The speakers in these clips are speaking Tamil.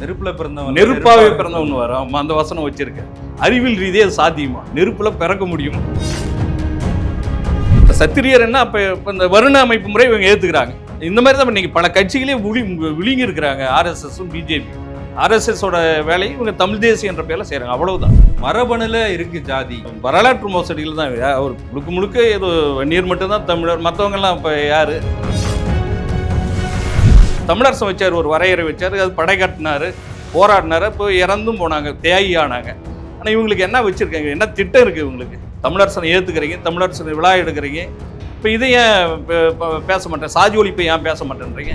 நெருப்புல பிறந்தவன் நெருப்பாவே பிறந்தவன் வரும் அந்த வசனம் வச்சிருக்கேன் அறிவியல் ரீதியா சாத்தியமா? நெருப்புல பிறக்க முடியும்? சத்திரியர் என்ன அப்ப இந்த வருண அமைப்பு முறை இவங்க ஏத்துக்கிறாங்க. இந்த மாதிரி தான் இன்னைக்கு பல கட்சிகளே விழி விழுங்கி இருக்கிறாங்க. ஆர்எஸ்எஸும் பிஜேபி ஆர்எஸ்எஸோட வேலையை இவங்க தமிழ் தேசிய என்ற பேர்ல செய்றாங்க. அவ்வளவுதான். மரபணுல இருக்கு ஜாதி. வரலாற்று மோசடிகள் தான் அவர் முழுக்க முழுக்க ஏதோ வன்னியர் மட்டும்தான் தமிழர். மற்றவங்க எல்லாம் இப்ப யாரு? தமிழரசன் வச்சார் ஒரு வரையறை வச்சார் அது படை கட்டினாரு போராடினாரு இப்போ இறந்தும் போனாங்க தேயி ஆனாங்க ஆனால் இவங்களுக்கு என்ன வச்சிருக்காங்க? என்ன திட்டம் இருக்கு இவங்களுக்கு? தமிழரசனை ஏத்துக்கிறீங்க தமிழரசனை விழா எடுக்கிறீங்க. இப்போ இதை ஏன் பேச மாட்டேன்? சாதி ஒழிப்பை ஏன் பேச மாட்டேன்றீங்க?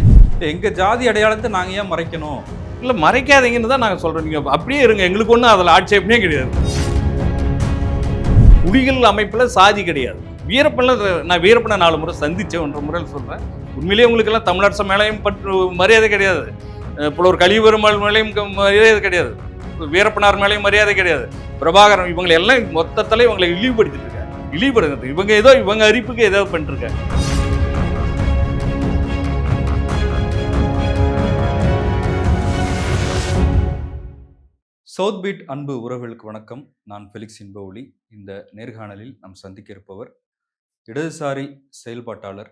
எங்க ஜாதி அடையாளத்தை நாங்க ஏன் மறைக்கணும்? இல்லை மறைக்காதீங்கன்னு தான் நாங்கள் சொல்கிறோம் நீங்கள் அப்படியே இருங்க. எங்களுக்கு ஒன்றும் அதில் ஆட்சேபமே கிடையாது. குடிகள் அமைப்பில் சாதி கிடையாது. வீரப்பனில் நான் வீரப்பனை நாலு முறை சந்தித்தேன் ஒன்று முறையில் சொல்கிறேன் உண்மையிலேயே உங்களுக்கெல்லாம் தமிழரசு மேலையும் பற்று மரியாதை கிடையாது. புலவர் கலிபெருமாள் மேலையும் மரியாதை கிடையாது. வீரப்பனார் மேலையும் மரியாதை கிடையாது. பிரபாகரன் இவங்களை எல்லாம் மொத்தத்தில் இவங்களை இழிவுபடுத்திட்டு இருக்காங்க இழிவுபடுகிறது இவங்க ஏதோ இவங்க அரிப்புக்கு ஏதோ பண்ணிட்டு இருக்காங்க சவுத் பீட் அன்பு உறவுகளுக்கு வணக்கம். நான் ஃபெலிக்ஸ் இன்பவுலி. இந்த நேர்காணலில் நாம் சந்திக்க இருப்பவர் இடதுசாரி செயல்பாட்டாளர்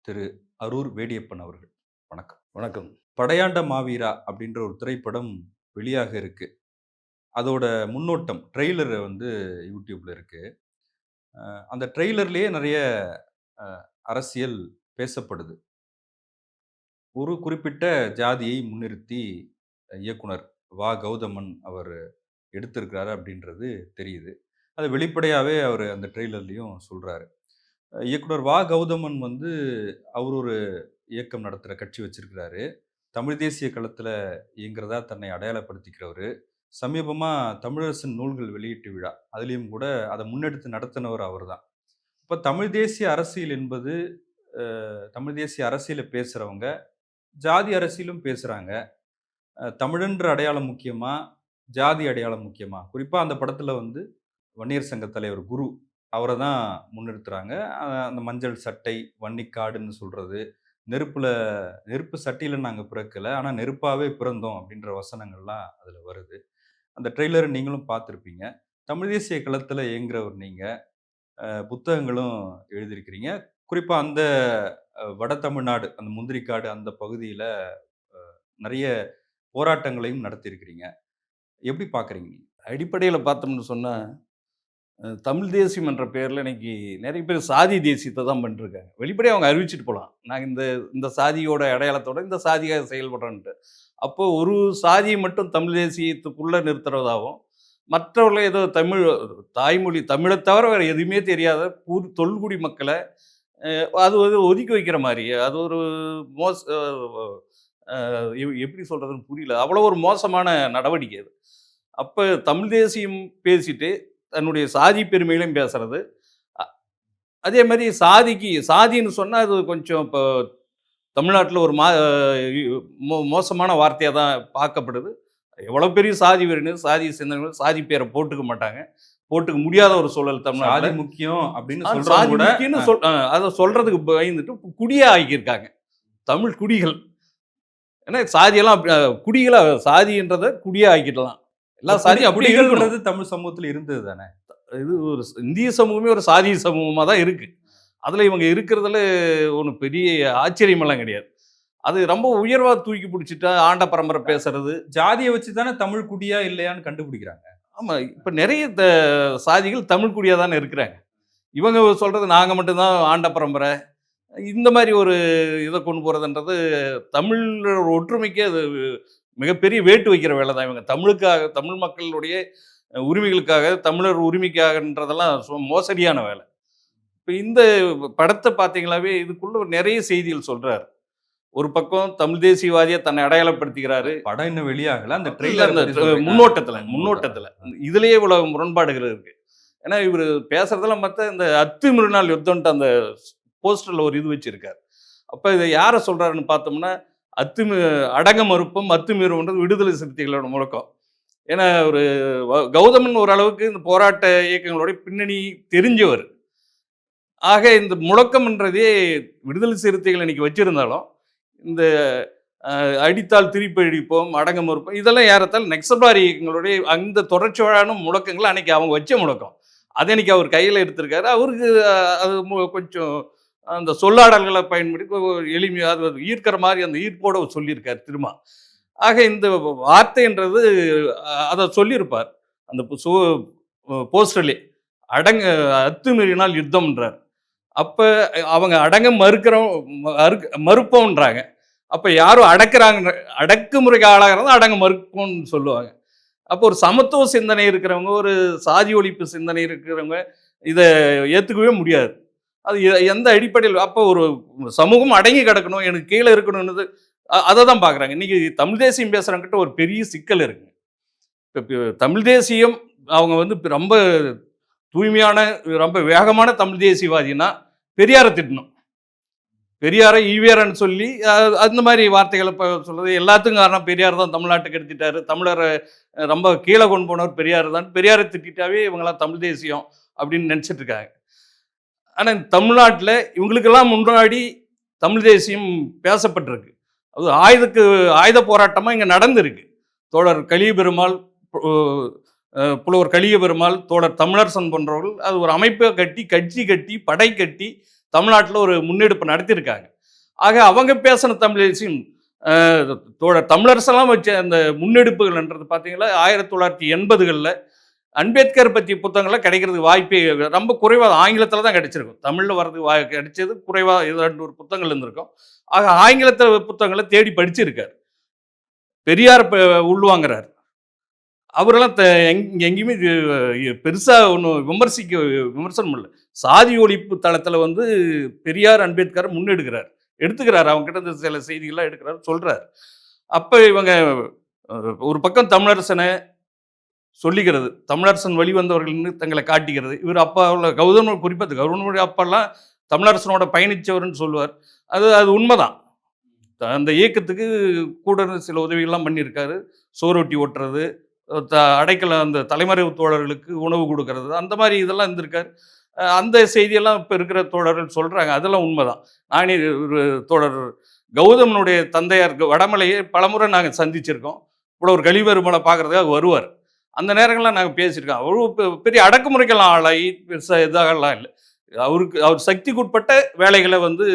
திரு. அரூர் வேடியப்பன் அவர்கள். வணக்கம். வணக்கம். படையாண்ட மாவீரா அப்படின்ற ஒரு திரைப்படம் வெளியாக இருக்கு. அதோட முன்னோட்டம் ட்ரெய்லர் வந்து யூடியூப்ல இருக்கு. அந்த ட்ரெய்லர்லேயே நிறைய அரசியல் பேசப்படுது. ஒரு குறிப்பிட்ட ஜாதியை முன்னிறுத்தி இயக்குனர் வா. கௌதமன் அவர் எடுத்திருக்கிறாரு அப்படின்றது தெரியுது. அது வெளிப்படையாகவே அவர் அந்த ட்ரெய்லர்லேயும் சொல்கிறாரு இயக்குனர் வா. கௌதமன் வந்து அவர் ஒரு இயக்கம் நடத்துகிற கட்சி வச்சிருக்கிறாரு. தமிழ் தேசிய களத்தில் இயங்குறதா தன்னை அடையாளப்படுத்திக்கிறவர். சமீபமாக தமிழரசன் நூல்கள் வெளியீட்டு விழா அதுலேயும் கூட அதை முன்னெடுத்து நடத்தினவர் அவர் தான் இப்போ தமிழ் தேசிய அரசியல் என்பது தமிழ் தேசிய அரசியலை பேசுகிறவங்க ஜாதி அரசியலும் பேசுகிறாங்க தமிழன்ற அடையாளம் முக்கியமாக ஜாதி அடையாளம் முக்கியமாக குறிப்பாக அந்த படத்தில் வந்து வன்னியர் சங்க தலைவர் குரு அவரை தான் முன்னிறுத்துறாங்க அந்த மஞ்சள் சட்டை வன்னிக்காடுன்னு சொல்கிறது நெருப்பில் நெருப்பு சட்டியில் நாங்கள் பிறக்கலை. ஆனால் நெருப்பாகவே பிறந்தோம் அப்படின்ற வசனங்கள்லாம் அதில் வருது. அந்த ட்ரெய்லரை நீங்களும் பார்த்துருப்பீங்க. தமிழ் தேசிய களத்தில் இயங்குறவர் நீங்கள் புத்தகங்களும் எழுதியிருக்கிறீங்க. குறிப்பாக அந்த வட தமிழ்நாடு அந்த முந்திரிக்காடு அந்த பகுதியில் நிறைய போராட்டங்களையும் நடத்தியிருக்கிறீங்க. எப்படி பார்க்குறீங்க அடிப்படையில் பார்த்தோம்னு சொன்னால் தமிழ் தேசியம் என்ற பேரில் இன்னைக்கு நிறைய பேர் சாதி தேசியத்தை தான் பண்ணிருக்காங்க. வெளிப்படையாக அவங்க அறிவிச்சிட்டு போகலாம் நாங்கள் இந்த இந்த சாதியோட அடையாளத்தோட இந்த சாதியாக செயல்படுறோன்ட்டு. அப்போ ஒரு சாதியை மட்டும் தமிழ் தேசியத்துக்குள்ளே நிறுத்துறதாகவும் மற்றவர்களை ஏதோ தமிழ் தாய்மொழி தமிழை தவிர வேறு எதுவுமே தெரியாத பூர் தொல்குடி மக்களை அது வந்து ஒதுக்கி வைக்கிற மாதிரி அது ஒரு மோச எப்படி சொல்கிறதுன்னு புரியல. அவ்வளோ ஒரு மோசமான நடவடிக்கை அது. அப்போ தமிழ் தேசியம் பேசிட்டு தன்னுடைய சாதி பெருமைகளையும் பேசுறது. அதே மாதிரி சாதிக்கு சாதின்னு சொன்னால் அது கொஞ்சம் இப்போ தமிழ்நாட்டில் ஒரு மா மோ- மோசமான வார்த்தையாக தான் பார்க்கப்படுது. எவ்வளோ பெரிய சாதி வேணும் சாதி சிந்தனை சாதி பேரை போட்டுக்க மாட்டாங்க. போட்டுக்க முடியாத ஒரு சூழல் சாதி தமிழ்நாடு முக்கியம் அப்படின்னு சாதி முக்கியம்னு சொல் அதை சொல்றதுக்கு பயந்துட்டு குடியா ஆக்கியிருக்காங்க. தமிழ் குடிகள். ஏன்னா சாதியெல்லாம் அப்படி, அஹ், குடிகளா சாதின்றதை குடியா ஆக்கிடலாம். எல்லா சாதியும் அப்படி தமிழ் சமூகத்துல இருந்தது தானே? இது ஒரு இந்திய சமூகமே ஒரு சாதி சமூகமாக தான் இருக்கு. அதில் இவங்க இருக்கிறதுல ஒன்றும் பெரிய ஆச்சரியமெல்லாம் கிடையாது. அது ரொம்ப உயர்வா தூக்கி பிடிச்சிட்டா ஆண்ட பரம்பரை பேசுறது. ஜாதியை வச்சு தானே தமிழ் குடியா இல்லையான்னு கண்டுபிடிக்கிறாங்க. ஆமா இப்போ நிறைய த- சாதிகள் தமிழ் குடியா தானே இருக்கிறாங்க. இவங்க சொல்றது நாங்க மட்டும்தான் ஆண்ட பரம்பரை. இந்த மாதிரி ஒரு இதை கொண்டு போறதுன்றது தமிழ் ஒற்றுமைக்கு அது மிகப்பெரிய வேட்டு வைக்கிற வேலை தான் இவங்க. தமிழுக்காக தமிழ் மக்களுடைய உரிமைகளுக்காக தமிழர் உரிமைக்காகன்றதெல்லாம் மோசடியான வேலை. இப்போ இந்த படத்தை பார்த்தீங்களாவே இதுக்குள்ள நிறைய செய்திகள் சொல்றாரு. ஒரு பக்கம் தமிழ் தேசியவாதியா தன்னை அடையாளப்படுத்திக்கிறாரு. படம் இன்னும் வெளியாகல. அந்த ட்ரெய்லர் முன்னோட்டத்துல முன்னோட்டத்துல. இதுலயே இவ்வளவு முரண்பாடுகள் இருக்கு. ஏன்னா இவர் பேசுறதெல்லாம் பார்த்தா இந்த அத்துமிருநாள் யுத்தம்ட்டு அந்த போஸ்டர்ல ஒரு இது வச்சிருக்காரு. அப்ப இதை யாரை சொல்றாருன்னு பார்த்தோம்னா அத்துமீ அடங்க மறுப்பும் அத்துமீறும்ன்றது விடுதலை சிறுத்தைகளோட முழக்கம். ஏன்னா ஒரு கௌதமன் ஓரளவுக்கு இந்த போராட்ட இயக்கங்களோட பின்னணி தெரிஞ்சவர். ஆக இந்த முழக்கம்ன்றதே விடுதலை சிறுத்தைகள் இன்னைக்கு வச்சிருந்தாலும் இந்த அடித்தால் திருப்பி அடிப்போம் அடங்க மறுப்போம் இதெல்லாம் ஏறத்தால் நெக்ஸபாரி இயக்கங்களுடைய அந்த தொடர்ச்சியான முழக்கங்கள் அன்னைக்கு அவங்க வச்ச முழக்கம். அதை இன்னைக்கு அவர் கையில் எடுத்திருக்காரு. அவருக்கு அது மு- கொஞ்சம் அந்த சொல்லாடல்களை பயன்படுத்தி எளிமையாக அது ஒரு ஈர்க்கிற மாதிரி அந்த ஈர்ப்போட சொல்லியிருக்கார் திரும்ப ஆக இந்த வார்த்தைன்றது அதை சொல்லியிருப்பார். அந்த போஸ்டர்லே அடங்க அத்துமீறினால் யுத்தம்ன்றார். அப்போ அவங்க அடங்க மறுக்கிற மறுக்க மறுப்போன்றாங்க அப்போ யாரும் அடக்கிறாங்க அடக்குமுறைக்கு ஆளாகிறதா அடங்க மறுக்கும்னு சொல்லுவாங்க. அப்போ ஒரு சமத்துவ சிந்தனை இருக்கிறவங்க ஒரு சாதி ஒழிப்பு சிந்தனை இருக்கிறவங்க இதை ஏற்றுக்கவே முடியாது. அது எந்த அடிப்படையில் அப்போ ஒரு சமூகம் அடங்கி கிடக்கணும் எனக்கு கீழே இருக்கணும்னு அதை தான் பார்க்குறாங்க இன்றைக்கி தமிழ் தேசியம் பேசுகிறாங்கிட்ட ஒரு பெரிய சிக்கல் இருக்குங்க இப்போ தமிழ் தேசியம் அவங்க வந்து ரொம்ப தூய்மையான ரொம்ப வேகமான தமிழ் தேசியவாதினா பெரியாரை திட்டணும். பெரியாரை ஈவியாரன்னு சொல்லி அந்த மாதிரி வார்த்தைகளை இப்போ சொல்கிறது எல்லாத்துக்கும் காரணம் பெரியார் தான் தமிழ்நாட்டுக்கு எடுத்துட்டார். தமிழரை ரொம்ப கீழே கொண்டு போனவர் பெரியார் தான். பெரியாரை திட்டாவே இவங்களாம் தமிழ் தேசியம் அப்படின்னு நினச்சிட்டு இருக்காங்க. ஆனால் தமிழ்நாட்டில் இவங்களுக்கெல்லாம் முன்னாடி தமிழ் தேசியம் பேசப்பட்டிருக்கு. அது ஆயுதக்கு ஆயுத போராட்டமாக இங்கே நடந்திருக்கு. தோழர் கலிய பெருமாள் புலவர் கலிய பெருமாள் தோழர் தமிழரசன் போன்றவர்கள் அது ஒரு அமைப்பை கட்டி கட்சி கட்டி படை கட்டி தமிழ்நாட்டில் ஒரு முன்னெடுப்பு நடத்தியிருக்காங்க. ஆக அவங்க பேசின தமிழ் தேசியம் தோழர் தமிழரசெல்லாம் வச்ச அந்த முன்னெடுப்புகள்ன்றது பார்த்தீங்கன்னா ஆயிரத்தி தொள்ளாயிரத்தி எண்பதுகளில் அம்பேத்கர் பற்றிய புத்தகங்கள்லாம் கிடைக்கிறதுக்கு வாய்ப்பே ரொம்ப குறைவாக ஆங்கிலத்தில் தான் கிடைச்சிருக்கும். தமிழில் வர்றதுக்கு வாய் கிடைச்சது குறைவாக இது ரெண்டு ஒரு புத்தகங்கள் இருந்திருக்கும். ஆக ஆங்கிலத்தில் புத்தகங்களை தேடி படிச்சிருக்கார். பெரியார் இப்போ உள்வாங்கிறார் அவரெல்லாம் த- எங்கேயுமே பெருசாக ஒன்றும் விமர்சிக்க விமர்சனம் இல்லை. சாதி ஒழிப்பு தளத்தில் வந்து பெரியார் அம்பேத்கர் முன்னெடுக்கிறார். எடுத்துக்கிறார். அவங்க கிட்ட சில செய்திகள்லாம் எடுக்கிறார் சொல்கிறார் அப்போ இவங்க ஒரு பக்கம் தமிழரசனை சொல்லிக்கிறது. தமிழரசன் வழிவந்தவர்கள்னு தங்களை காட்டிக்கிறது. இவர் அப்பா கௌதம குறிப்பாக கௌதமனுடைய அப்பாலாம் தமிழரசனோட பயணித்தவர்னு சொல்லுவார். அது அது உண்மைதான். அந்த இயக்கத்துக்கு கூட இருந்து சில உதவிகள்லாம் பண்ணியிருக்காரு. சோரொட்டி ஓட்டுறது த- அடைக்கல அந்த தலைமறைவு தோழர்களுக்கு உணவு கொடுக்கறது அந்த மாதிரி இதெல்லாம் இருந்திருக்காரு. அந்த செய்தியெல்லாம் இப்போ இருக்கிற தோழர்கள் சொல்கிறாங்க அதெல்லாம் உண்மைதான். நானே ஒரு தோழர் கௌதமனுடைய தந்தையார் வடமலையை பலமுறை நாங்கள் சந்திச்சிருக்கோம். இவ்வளோ ஒரு கழிவருமலை பார்க்குறதுக்காக வருவார். அந்த நேரங்களில் நாங்கள் பேசியிருக்கோம். அவரு பெரிய அடக்குமுறைக்கெல்லாம் ஆளாகி பெருசாக இதாகலாம் இல்லை. அவருக்கு அவர் சக்திக்கு உட்பட்ட வேலைகளை வந்து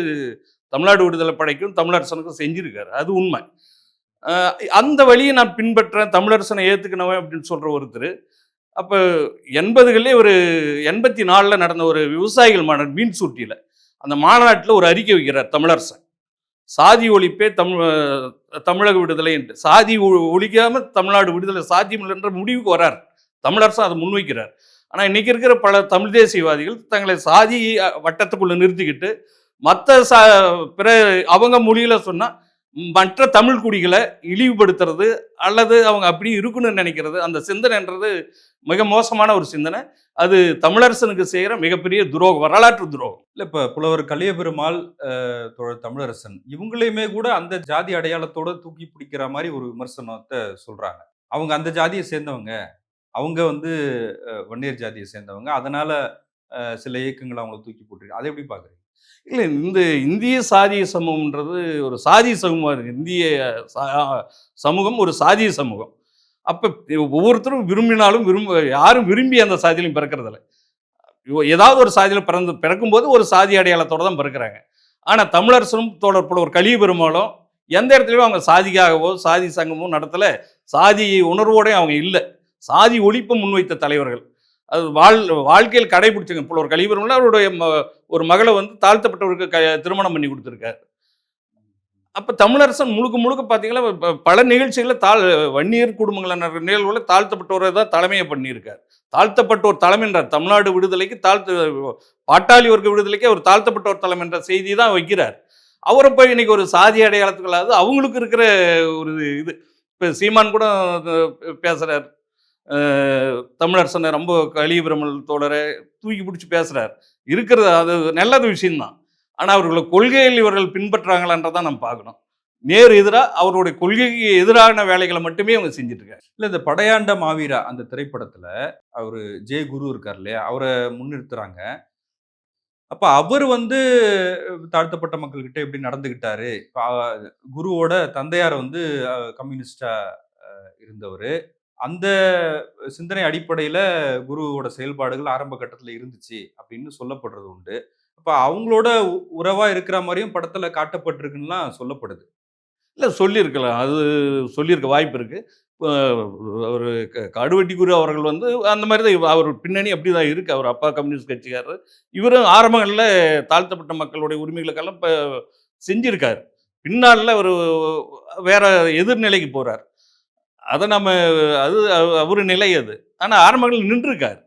தமிழ்நாடு விடுதலை படைக்கும் தமிழரசனுக்கும் செஞ்சுருக்காரு. அது உண்மை. அந்த வழியை நான் பின்பற்றேன். தமிழரசனை ஏற்றுக்கணவன் அப்படின்னு சொல்கிற ஒருத்தர். அப்போ எண்பதுகளே ஒரு எண்பத்தி நாலில் நடந்த ஒரு விவசாயிகள் மாநாடு மீன் சுட்டியில் அந்த மாநாட்டில் ஒரு அறிக்கை வைக்கிறார் தமிழரசன். சாதி ஒழிப்பே தமிழ் தமிழக விடுதலை என்று. சாதி ஒ- தமிழ்நாடு விடுதலை சாத்தியமில்லை என்ற முடிவுக்கு வரார். தமிழரசும் அதை முன்வைக்கிறார். ஆனால் இன்னைக்கு இருக்கிற பல தமிழ் தேசியவாதிகள் தங்களை சாதி வட்டத்துக்குள்ளே நிறுத்திக்கிட்டு மற்ற சா பிற அவங்க மொழியில் சொன்னால் மற்ற தமிழ் குடிகளை இழிவுபடுத்துறது அல்லது அவங்க அப்படி இருக்குன்னு நினைக்கிறது அந்த சிந்தனைன்றது மிக மோசமான ஒரு சிந்தனை. அது தமிழரசனுக்கு செய்கிற மிகப்பெரிய துரோகம் வரலாற்று துரோகம். இல்ல இப்ப புலவர் கலிய பெருமாள் அஹ், தோழர் தமிழரசன் இவங்களையுமே கூட அந்த ஜாதி அடையாளத்தோட தூக்கி பிடிக்கிற மாதிரி ஒரு விமர்சனத்தை சொல்றாங்க. அவங்க அந்த ஜாதியை சேர்ந்தவங்க. அவங்க வந்து வன்னியர் ஜாதியை சேர்ந்தவங்க. அதனால சில இயக்கங்களை அவங்கள தூக்கி போட்டுருக்கு. அதை எப்படி பாக்குறீங்க? இல்லை இந்த இந்திய சாதிய சமூகம்ன்றது ஒரு சாதிய சமூகமாக இருக்கு இந்திய சா- சமூகம் ஒரு சாதிய சமூகம். அப்போ ஒவ்வொருத்தரும் விரும்பினாலும் விரும்ப யாரும் விரும்பி அந்த சாதியிலையும் பிறக்கறதில்ல. ஏதாவது ஒரு சாதியில் பிறந்து பிறக்கும்போது ஒரு சாதி அடையாளத்தோடு தான் பிறக்கிறாங்க. ஆனால் தமிழரசனும் தோழர் போல ஒரு கலிய பெருமாளும் எந்த இடத்துலையும் அவங்க சாதிக்காகவோ சாதி சங்கமோ நடத்தலை. சாதி உணர்வோடய அவங்க இல்லை. சாதி ஒழிப்பை முன்வைத்த தலைவர்கள். அது வாழ் வாழ்க்கையில் கடைபிடிச்சவங்க இப்போ ஒரு கலிபெருமாள் அவருடைய ம- ஒரு மகளை வந்து தாழ்த்தப்பட்டவருக்கு க திருமணம் பண்ணி கொடுத்துருக்காரு. அப்போ தமிழரசன் முழுக்க முழுக்க பார்த்தீங்கன்னா பல நிகழ்ச்சிகளில் தாழ் வன்னியர் குடும்பங்களான நடக்கிற நிகழ்வுகளை தாழ்த்தப்பட்டவரை தான் தலைமையை பண்ணியிருக்கார். தாழ்த்தப்பட்டோர் தலைமைன்றார் தமிழ்நாடு விடுதலைக்கு தாழ்த்து பாட்டாளி வர்க்க விடுதலைக்கு அவர் தாழ்த்தப்பட்டோர் தலைமை செய்தி தான் வைக்கிறார். அவரை போய் இன்னைக்கு ஒரு சாதி அடையாளத்துக்களாவது அவங்களுக்கு இருக்கிற ஒரு இது. இப்போ சீமான் கூட பேசுகிறார் தமிழரசனை ரொம்ப கலிபிரமல் தோழரை தூக்கி பிடிச்சி பேசுகிறார் இருக்கிறது அது நல்லது விஷயம்தான். ஆனால் அவர்களை கொள்கையில் இவர்கள் பின்பற்றுறாங்களான்றதான் நம்ம பார்க்கணும். நேர் எதிராக அவருடைய கொள்கைக்கு எதிரான வேலைகளை மட்டுமே அவங்க செஞ்சுட்டு இருக்காங்க இல்லை இந்த படையாண்ட மாவீரா அந்த திரைப்படத்துல அவர் ஜே குரு இருக்கார் இல்லையா அவரை முன்னிறுத்துறாங்க. அப்ப அவர் வந்து தாழ்த்தப்பட்ட மக்கள்கிட்ட எப்படி நடந்துக்கிட்டாரு குருவோட தந்தையார் வந்து கம்யூனிஸ்டா இருந்தவர். அந்த சிந்தனை அடிப்படையில குருவோட செயல்பாடுகள் ஆரம்ப கட்டத்துல இருந்துச்சு அப்படின்னு சொல்லப்படுறது உண்டு. அப்போ அவங்களோட உறவாக இருக்கிற மாதிரியும் படத்தில் காட்டப்பட்டிருக்குன்னுலாம் சொல்லப்படுது. இல்லை சொல்லியிருக்கலாம். அது சொல்லியிருக்க வாய்ப்பு இருக்குது அவர் ஒரு கடுவெட்டி குரு அவர்கள் வந்து அந்த மாதிரி தான் அவர் பின்னணி அப்படி தான் இருக்குது அவர் அப்பா கம்யூனிஸ்ட் கட்சிக்காரர். இவரும் ஆரம்பங்களில் தாழ்த்தப்பட்ட மக்களுடைய உரிமைகளுக்கெல்லாம் இப்போ செஞ்சுருக்கார். பின்னாளில் அவர் வேற எதிர்நிலைக்கு போகிறார் அதை நம்ம அது அவ- அவர் நிலை அது. ஆனால் ஆரம்பங்களில் நின்றுருக்கார்.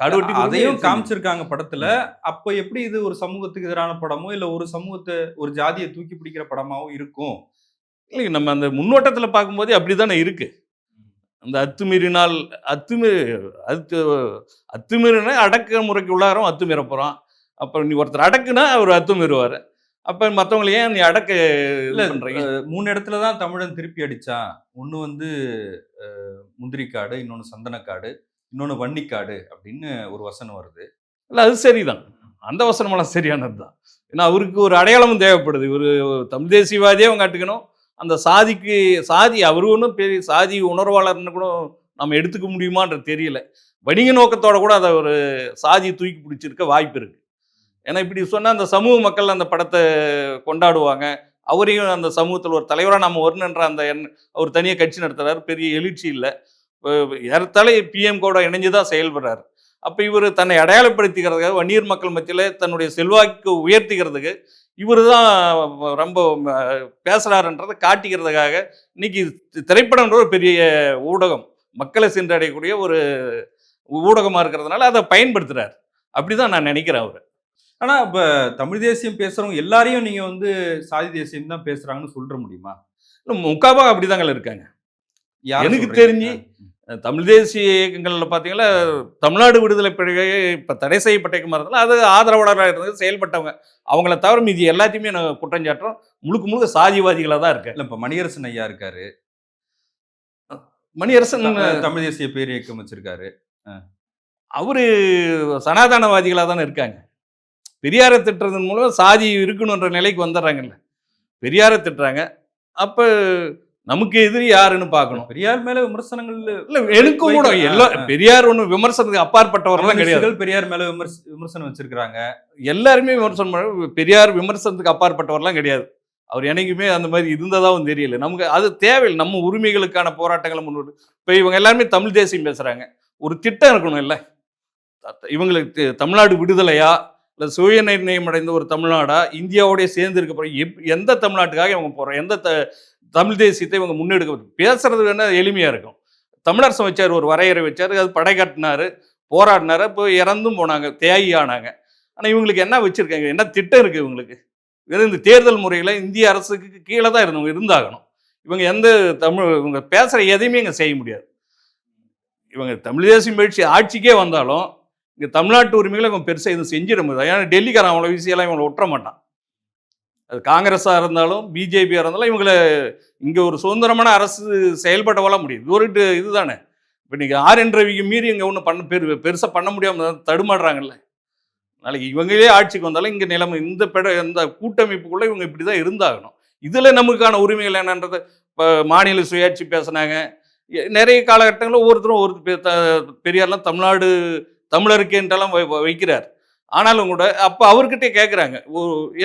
கடுவெட்டி அதையும் காமிச்சிருக்காங்க படத்துல. அப்ப எப்படி இது ஒரு சமூகத்துக்கு எதிரான படமோ இல்ல ஒரு சமூகத்தை ஒரு ஜாதியை தூக்கி பிடிக்கிற படமாவும் இருக்கும்? இல்லைங்க நம்ம அந்த முன்னோட்டத்தில் பார்க்கும்போதே அப்படி தானே இருக்கு. அந்த அத்துமீறினால் அத்துமீ அத்து அத்துமீறினா அடக்க முறைக்கு உள்ளாரம் அத்துமீற போகிறான் அப்போ நீ ஒருத்தர் அடக்குனா அவர் அத்துமீறுவார். அப்போ மற்றவங்களை ஏன் நீ அடக்க இல்ல இல்லை பண்ணுறீங்க மூணு இடத்துல தான் தமிழன் திருப்பி அடிச்சான். ஒண்ணு வந்து அஹ், முந்திரிக்காடு இன்னொன்னு சந்தனக்காடு இன்னொன்று வன்னிக்காடு அப்படின்னு ஒரு வசனம் வருது. இல்லை அது சரிதான். அந்த வசனமெல்லாம் சரியானது தான் ஏன்னா அவருக்கு ஒரு அடையாளமும் தேவைப்படுது. இவர் தமிழ் தேசியவாதியே அவங்க காட்டுக்கணும். அந்த சாதிக்கு சாதி அவர் ஒன்றும் பெரிய சாதி உணர்வாளர்னு கூட நம்ம எடுத்துக்க முடியுமான்றது தெரியல. வணிக நோக்கத்தோட கூட அதை ஒரு சாதி தூக்கி பிடிச்சிருக்க வாய்ப்பு இருக்குது ஏன்னா இப்படி சொன்னால் அந்த சமூக மக்கள் அந்த படத்தை கொண்டாடுவாங்க. அவரையும் அந்த சமூகத்தில் ஒரு தலைவராக நம்ம வரணுன்ற அந்த எண் அவர் தனியாக கட்சி நடத்துகிறார் பெரிய எழுச்சி இல்லை. ஏறத்தாலே பிஎம் கூட இணைஞ்சு தான் செயல்படுறாரு. அப்போ இவர் தன்னை அடையாளப்படுத்திக்கிறதுக்காக வன்னியர் மக்கள் மத்தியில் தன்னுடைய செல்வாக்கு உயர்த்திக்கிறதுக்கு இவர் தான் ரொம்ப அஹ், பேசுறாருன்றதை காட்டிக்கிறதுக்காக இன்னைக்கு திரைப்படம்ன்ற ஒரு பெரிய ஊடகம் மக்களை சென்றடையக்கூடிய ஒரு ஊடகமாக இருக்கிறதுனால அதை பயன்படுத்துறாரு. அப்படிதான் நான் நினைக்கிறேன் அவர். ஆனா இப்ப தமிழ் தேசியம் பேசுறவங்க எல்லாரையும் நீங்க வந்து சாதி தேசியம் தான் பேசுறாங்கன்னு சொல்ற முடியுமா? முக்காபாக அப்படிதாங்க இருக்காங்க. யாரை எனக்கு? தெரிஞ்சு தமிழ் தேசிய இயக்கங்களில் பார்த்தீங்கன்னா தமிழ்நாடு விடுதலை பிறகு இப்போ தடை செய்யப்பட்ட மரத்தில் அது ஆதரவாளராக இருந்தது செயல்பட்டவங்க. அவங்கள தவிர மீதி எல்லாத்தையுமே நான் குற்றம் சாட்டுறோம். முழுக்க முழுக்க சாதிவாதிகளாக தான் இருக்கேன். இல்ல இப்ப மணியரசன் ஐயா இருக்காரு. மணியரசன் தமிழ் தேசிய பேர் இயக்கம் வச்சிருக்காரு அவரு சனாதனவாதிகளாக தானே இருக்காங்க. பெரியாரை திட்டுறதன் மூலம் சாதி இருக்கணுன்ற நிலைக்கு வந்துடுறாங்கல்ல. பெரியாரை திட்டுறாங்க. அப்போ நமக்கு எதிரி யாருன்னு பார்க்கணும். பெரியார் மேல விமர்சனங்கள் இல்லை எனக்கும் கூட எல்லா. பெரியார் ஒன்றும் விமர்சனத்துக்கு அப்பாற்பட்டவரெல்லாம் கிடையாது. பெரியார் மேல விமர்ச விமர்சனம் வச்சிருக்காங்க எல்லாருமே விமர்சனம் பெரியார் விமர்சனத்துக்கு அப்பாற்பட்டவரெல்லாம் கிடையாது. அவர் என்னைக்குமே அந்த மாதிரி இருந்ததாகவும் தெரியல. நமக்கு அது தேவையில்லை. நம்ம உரிமைகளுக்கான போராட்டங்களை முன்னோட்டு. இப்போ இவங்க எல்லாருமே தமிழ் தேசியம் பேசுகிறாங்க ஒரு திட்டம் இருக்கணும் இல்லை. இவங்களுக்கு தமிழ்நாடு விடுதலையா? இல்லை சுய நிர்ணயம் அடைந்த ஒரு தமிழ்நாடா? இந்தியாவோடய சேர்ந்து இருக்க போகிற எப் எந்த தமிழ்நாட்டுக்காக இவங்க போகிறோம் எந்த த தமிழ் தேசியத்தை இவங்க முன்னெடுக்க பேசுறது வேணா எளிமையாக இருக்கும். தமிழரசன் வச்சார் ஒரு வரையறை வச்சார் அது படை கட்டினாரு போராடினாரு இப்போ இறந்தும் போனாங்க தியாகி ஆனாங்க ஆனால் இவங்களுக்கு என்ன வச்சுருக்காங்க? என்ன திட்டம் இருக்குது இவங்களுக்கு? வெறும் இந்த தேர்தல் முறையில் இந்திய அரசுக்கு கீழே தான் இருந்தவங்க இருந்தாகணும். இவங்க எந்த தமிழ் இவங்க பேசுகிற எதையுமே இங்கே செய்ய முடியாது. இவங்க தமிழ் தேசியம் முயற்சி ஆட்சிக்கே வந்தாலும் இங்கே தமிழ்நாட்டு உரிமைகளை இவங்க பெருசாக எதுவும் செஞ்சிட முடியாது. ஏன்னா டெல்லிக்காரன் அவ்வளோ விஷயம்லாம் இவங்களை ஒட்ட மாட்டான். அது காங்கிரஸாக இருந்தாலும் பிஜேபியாக இருந்தாலும் இவங்களை இங்கே ஒரு சுதந்திரமான அரசு செயல்படவெல்லாம் முடியும். இது ஒரு டு- இதுதானே. இப்போ நீங்கள் ஆர் என் ரவிக்கு மீறி இங்கே ஒன்றும் பண்ண பெரு பெருசாக பண்ண முடியாமல் தடுமாடுறாங்கல்ல. நாளைக்கு இவங்களே ஆட்சிக்கு வந்தாலும் இங்கே நிலைமை இந்த பெட இந்த கூட்டமைப்புக்குள்ளே இவங்க இப்படி தான் இருந்தாகணும். இதில் நமக்கான உரிமைகள் என்னன்றது இப்போ மாநில சுயாட்சி பேசுனாங்க. நிறைய காலகட்டங்களில் ஒவ்வொருத்தரும் ஒரு பெ- த- பெரியார்லாம் தமிழ்நாடு தமிழருக்கேன்றெல்லாம் வை- வைக்கிறார். ஆனாலும் கூட அப்போ அவர்கிட்டே கேட்குறாங்க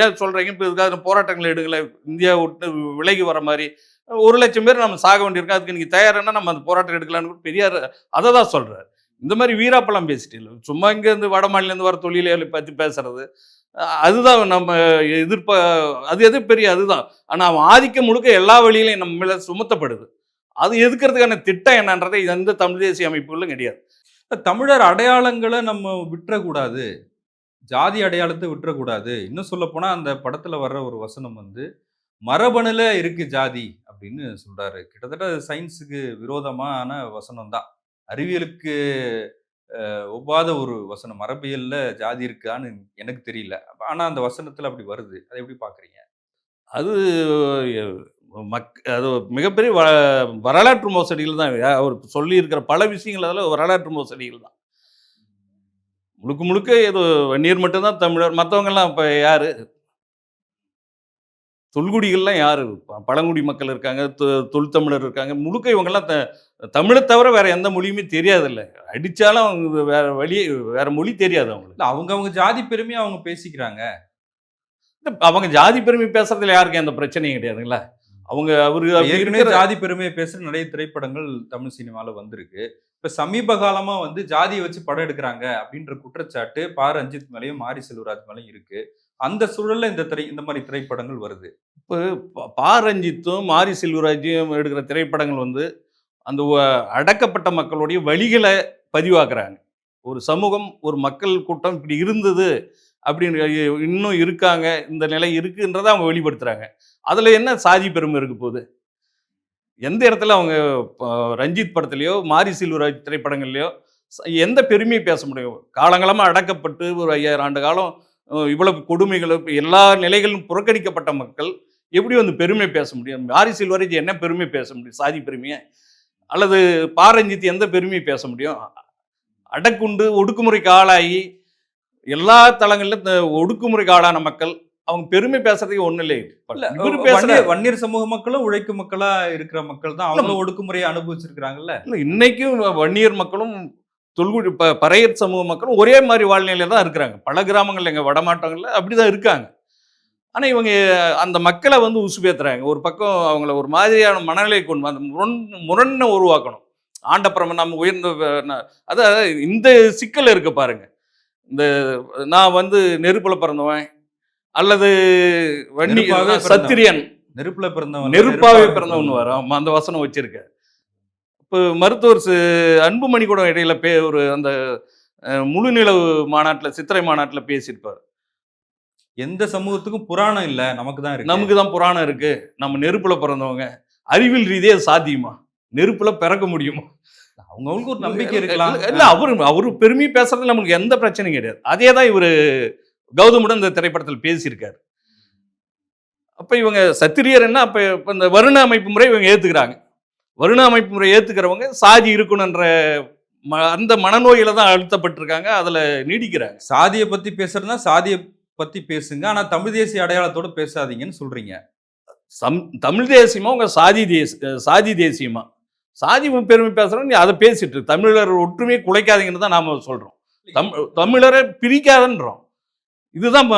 ஏன் சொல்கிறீங்க இப்போ இதுக்காக போராட்டங்கள் எடுங்களேன் இந்தியா விட்டு விலகி வர மாதிரி. ஒரு லட்சம் பேர் நம்ம சாக வேண்டியிருக்கோம் அதுக்கு நீங்கள் தயாரானா நம்ம அந்த போராட்டம் எடுக்கலான்னு கூட பெரியார் அதை தான் சொல்கிறார் இந்த மாதிரி வீராப்பழம் பேசிட்டு இல்லை சும்மா இங்கேருந்து வட மாநிலேருந்து வர தொழிலாளி பற்றி பேசுறது. அதுதான் நம்ம எதிர்ப்ப அது எது பெரிய அதுதான். ஆனால் அவன் ஆதிக்கம் முழுக்க எல்லா வழியிலையும் நம்ம மேலே சுமத்தப்படுது. அது எதுக்கிறதுக்கான திட்டம் என்னன்றதை எந்த தமிழ் தேசிய அமைப்புகளும் கிடையாது. தமிழர் அடையாளங்களை நம்ம விட்டுறக்கூடாது. ஜாதி அடையாளத்தை விட்டுறக்கூடாது. இன்னும் சொல்ல போனால் அந்த படத்தில் வர்ற ஒரு வசனம் வந்து மரபணுல இருக்கு ஜாதி அப்படின்னு சொல்றாரு. கிட்டத்தட்ட சயின்ஸுக்கு விரோதமான வசனம் தான். அறிவியலுக்கு ஒவ்வாத ஒரு வசனம். மரபியல்ல ஜாதி இருக்கான்னு எனக்கு தெரியல. ஆனால் அந்த வசனத்தில் அப்படி வருது. அதை எப்படி பார்க்குறீங்க அது மக் அது மிகப்பெரிய வ வரலாற்று மோசடிகள் தான். அவர் சொல்லியிருக்கிற பல விஷயங்கள் அதில் வரலாற்று மோசடிகள் தான். முழுக்க முழுக்க ஏதோ வன்னியர் மட்டும்தான் தமிழர். மற்றவங்கெல்லாம் இப்போ யாரு? தொல்குடிகள்லாம் யாரு? பழங்குடி மக்கள் இருக்காங்க தொ- தொல்தமிழர் இருக்காங்க. முழுக்க இவங்கெல்லாம் த தமிழை தவிர வேற எந்த மொழியுமே தெரியாதுல்ல. அடிச்சாலும் அவங்க வேற வழி வேற மொழி தெரியாது அவங்களுக்கு. அவங்க அவங்க ஜாதி பெருமையை அவங்க பேசிக்கிறாங்க. அவங்க ஜாதி பெருமை பேசுறதுல யாருக்கும் எந்த பிரச்சனையும் கிடையாதுங்களா? அவங்க அவரு ஏற்கனவே ஜாதி பெருமையை பேசுற நிறைய திரைப்படங்கள் தமிழ் சினிமால வந்திருக்கு. இப்ப சமீப காலமா வந்து ஜாதியை வச்சு படம் எடுக்கிறாங்க அப்படின்ற குற்றச்சாட்டு பா. ரஞ்சித் மேலயும் மாரி செல்வராஜ் மேலயும் இருக்கு. அந்த சூழல்ல இந்த திரை இந்த மாதிரி திரைப்படங்கள் வருது. ப- பா. ரஞ்சித்தும் மாரி செல்வராஜும் எடுக்கிற திரைப்படங்கள் வந்து அந்த அடக்கப்பட்ட மக்களுடைய வழிகளை பதிவாக்குறாங்க. ஒரு சமூகம் ஒரு மக்கள் கூட்டம் இப்படி இருந்தது. அப்படின்னு இன்னும் இருக்காங்க இந்த நிலை இருக்குன்றதை அவங்க வெளிப்படுத்துறாங்க. அதில் என்ன சாதி பெருமை இருக்கு போகுது? எந்த இடத்துல அவங்க ரஞ்சித் படத்துலையோ மாரி செல்வராஜ் திரைப்படங்கள்லையோ எந்த பெருமையை பேச முடியும்? காலங்காலமாக அடக்கப்பட்டு ஒரு ஐயாயிரம் ஆண்டு காலம் இவ்வளவு கொடுமைகளும் எல்லா நிலைகளும் புறக்கணிக்கப்பட்ட மக்கள் எப்படி வந்து பெருமை பேச முடியும்? மாரி செல்வராஜ் என்ன பெருமை பேச முடியும்? சாதி பெருமையை? அல்லது பாரஞ்சித் எந்த பெருமையை பேச முடியும்? அடக்குண்டு ஒடுக்குமுறைக்கு ஆளாகி எல்லா தளங்களிலும் இந்த ஒடுக்குமுறைக்கு ஆளான மக்கள் அவங்க பெருமை பேசுறதுக்கு ஒண்ணு இல்லை வன்னியர் சமூக மக்களும் உழைக்கும் மக்களா இருக்கிற மக்கள் தான் அவங்களும் ஒடுக்குமுறையை அனுபவிச்சிருக்கிறாங்கல்ல. இல்ல, இன்னைக்கும் வன்னியர் மக்களும் தொல்குடி ப பறையர் சமூக மக்களும் ஒரே மாதிரி வாழ்நிலையில தான் இருக்கிறாங்க. பல கிராமங்கள்ல எங்க வடமாட்டங்கள்ல அப்படிதான் இருக்காங்க. ஆனா இவங்க அந்த மக்களை வந்து உசுபேத்துறாங்க ஒரு பக்கம் அவங்கள ஒரு மாதிரியான மனநிலை கொண்டு அந்த முரண் முரண்ணை உருவாக்கணும். ஆண்டப்புறம் நம்ம உயர்ந்த அதாவது இந்த சிக்கல் இருக்கு பாருங்க. இந்த நான் வந்து நெருப்புல பிறந்தவன் அல்லது வன்னி. சத்திரியன். நெருப்புல பிறந்தவன். நெருப்பாவே பிறந்தவன் ஆமா, அந்த வசனம் வச்சிருக்க. இப்போ மருத்துவர் அன்புமணி கூட இடையில பே ஒரு அந்த அஹ், முழு நிலவு மாநாட்டில் சித்திரை மாநாட்டில் பேசியிருப்பார். எந்த சமூகத்துக்கும் புராணம் இல்ல. நமக்கு தான் இருக்கு. நமக்கு தான் புராணம் இருக்கு. நம்ம நெருப்புல பிறந்தவங்க. அறிவியல் ரீதியா சாத்தியமா? நெருப்புல பிறக்க முடியுமா? அவங்களுக்கு ஒரு நம்பிக்கை இருக்கலாம். இல்ல, அவரு அவரு பெருமை பேசுறதுல நமக்கு எந்த பிரச்சனையும் கிடையாது. அதே தான் இவரு கௌதமுடன் இந்த திரைப்படத்தில் பேசியிருக்காரு. அப்ப இவங்க சத்திரியர் என்ன அப்ப இப்ப இந்த வருண அமைப்பு முறை இவங்க ஏத்துக்கிறாங்க. வருண அமைப்பு முறை ஏத்துக்கிறவங்க சாதி இருக்கணுன்ற ம- அந்த மனநோயில தான் அழுத்தப்பட்டிருக்காங்க அதுல நீடிக்கிறாங்க. சாதியை பத்தி பேசுறதுனா சாதியை பத்தி பேசுங்க ஆனா தமிழ் தேசிய அடையாளத்தோட பேசாதீங்கன்னு சொல்றீங்க. சம் தமிழ் தேசியமா உங்க சாதி தேச சாதி தேசியமா? சாதி பெருமை பேசுறோம் நீ அதை பேசிட்டு. தமிழர் ஒற்றுமையை குலைக்காதீங்கன்னு தான் நாம சொல்றோம். தம் தமிழரை பிரிக்காதன்றோம். இதுதான்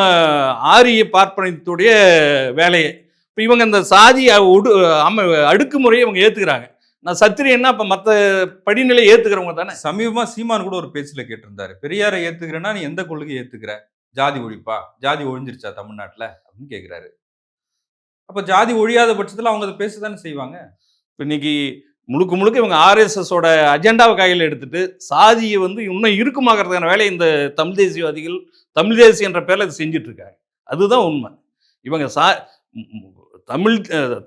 ஆரிய பார்ப்பனத்துடைய வேலையே. இப்போ இவங்க இந்த சாதி ஒடு அம அடுக்குமுறையை இவங்க ஏத்துக்கிறாங்க. நான் சத்திரியன்னா அப்ப மற்ற படிநிலை ஏத்துக்கிறவங்க தானே? சமீபமா சீமான் கூட ஒரு பேச்சுல கேட்டிருந்தாரு. பெரியாரை ஏத்துக்கிறேன்னா நீ எந்த கொள்கையை ஏத்துக்கிற? ஜாதி ஒழிப்பா? ஜாதி ஒழிஞ்சிருச்சா தமிழ்நாட்டுல? அப்படின்னு கேக்குறாரு. அப்ப ஜாதி ஒழியாத பட்சத்துல அவங்க அதை பேசதானே செய்வாங்க? இப்போ இன்னைக்கு முழுக்க முழுக்க இவங்க ஆர்எஸ்எஸோட அஜெண்டாவை கையில் எடுத்துட்டு சாதியை வந்து இன்னும் இறுக்கமாகறதுக்கான வேலையை இந்த தமிழ் தேசியவாதிகள் தமிழ் தேசிய என்ற பேரில் இது செஞ்சிட்ருக்காங்க. அதுதான் உண்மை. இவங்க சா தமிழ்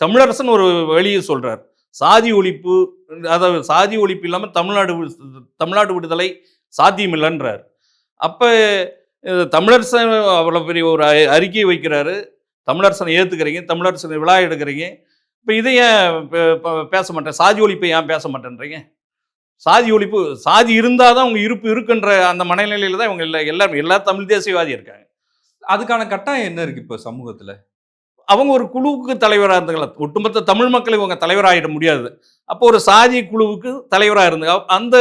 தமிழரசன் ஒரு வழியை சொல்கிறார் சாதி ஒழிப்பு அதாவது சாதி ஒழிப்பு இல்லாமல் தமிழ்நாடு தமிழ்நாடு விடுதலை சாத்தியமில்லைன்றார். அப்போ தமிழரசன் அவ்வளோ பெரிய ஒரு அ- அறிக்கையை வைக்கிறாரு. தமிழரசனை ஏற்றுக்கிறீங்க தமிழரசனை விழா எடுக்கிறீங்க. இப்போ இதை ஏன் பேச மாட்டேன். சாதி ஒழிப்பை ஏன் பேச மாட்டேன்றீங்க? சாதி ஒழிப்பு சாதி இருந்தால் தான் உங்க இருப்பு இருக்குன்ற அந்த மனநிலையில தான் இவங்க எல்லா எல்லாரும் எல்லா தமிழ் தேசியவாதி இருக்காங்க. அதுக்கான கட்டாயம் என்ன இருக்கு இப்ப சமூகத்துல? அவங்க ஒரு குழுவுக்கு தலைவராக இருந்தாங்களா? ஒட்டுமொத்த தமிழ் மக்கள் இவங்க தலைவராகிட முடியாது. அப்போ ஒரு சாதி குழுவுக்கு தலைவராக இருந்தாங்க. அந்த